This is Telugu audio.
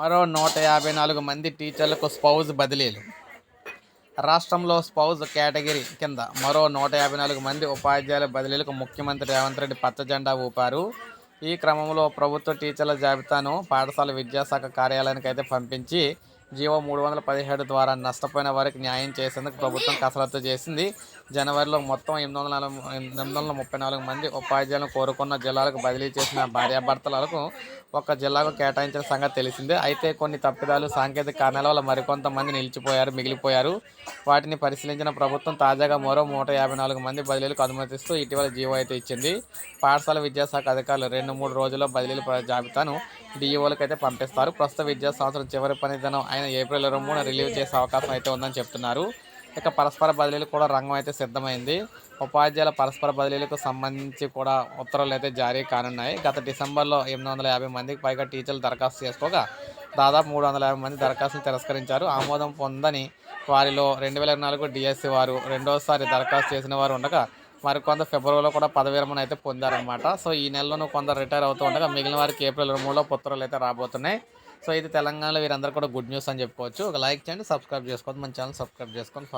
మరో నూట యాభై నాలుగు మంది టీచర్లకు స్పౌజ్ బదిలీలు. రాష్ట్రంలో స్పౌజ్ కేటగిరీ కింద మరో నూట యాభై నాలుగు మంది ఉపాధ్యాయుల బదిలీలకు ముఖ్యమంత్రి రేవంత్ రెడ్డి పచ్చజెండా ఊపారు. ఈ క్రమంలో ప్రభుత్వ టీచర్ల జాబితాను పాఠశాల విద్యాశాఖ కార్యాలయానికి అయితే పంపించి జీవో మూడు వందల పదిహేడు ద్వారా నష్టపోయిన వారికి న్యాయం చేసేందుకు ప్రభుత్వం కసరత్తు చేసింది. జనవరిలో మొత్తం ఎనిమిది వందల నలభై ఎనిమిది వందల ముప్పై నాలుగు మంది ఉపాధ్యాయులను కోరుకున్న జిల్లాలకు బదిలీ చేసిన భార్యాభర్తలకు ఒక జిల్లాకు కేటాయించిన సంగతి తెలిసిందే. అయితే కొన్ని తప్పిదాలు సాంకేతిక కారణాల వల్ల మరికొంతమంది నిలిచిపోయారు మిగిలిపోయారు. వాటిని పరిశీలించిన ప్రభుత్వం తాజాగా మరో నూట యాభై నాలుగు మంది బదిలీలకు అనుమతిస్తూ ఇటీవల జీవో అయితే ఇచ్చింది. పాఠశాల విద్యాశాఖ అధికారులు రెండు మూడు రోజుల్లో బదిలీల జాబితాను డిఈఓలకు అయితే పంపిస్తారు. ప్రస్తుత విద్యా సంవత్సరం చివరి పనిదినం అయిన ఏప్రిల్ ఇరవై మూడున రిలీవ్ చేసే అవకాశం అయితే ఉందని చెప్తున్నారు. ఇక పరస్పర బదిలీలు కూడా రంగం అయితే సిద్ధమైంది. ఉపాధ్యాయుల పరస్పర బదిలీలకు సంబంధించి కూడా ఉత్తర్వులు అయితే జారీ కానున్నాయి. గత డిసెంబర్లో ఎనిమిది వందల యాభై మందికి పైగా టీచర్లు దరఖాస్తు చేసుకోగా దాదాపు మూడు వందల యాభై మంది దరఖాస్తులు తిరస్కరించారు. ఆమోదం పొందని వారిలో రెండు వేల నాలుగు డిఎస్సి వారు రెండోసారి దరఖాస్తు చేసిన వారు ఉండగా మరికొంత ఫిబ్రవరిలో కూడా పదవి విరమణ అయితే పొందారనమాట సో ఈ నెలలోనూ కొందరు రిటైర్ అవుతూ ఉండగా మిగిలిన వారికి ఏప్రిల్ మూడులో పుత్రులు అయితే రాబోతున్నాయి. సో ఇది తెలంగాణలో వీరందరూ కూడా గుడ్ న్యూస్ అని చెప్పుకోవచ్చు. ఒక లైక్ చేయండి సబ్స్క్రైబ్ చేసుకోండి మన ఛానల్ సబ్స్క్రైబ్ చేసుకొని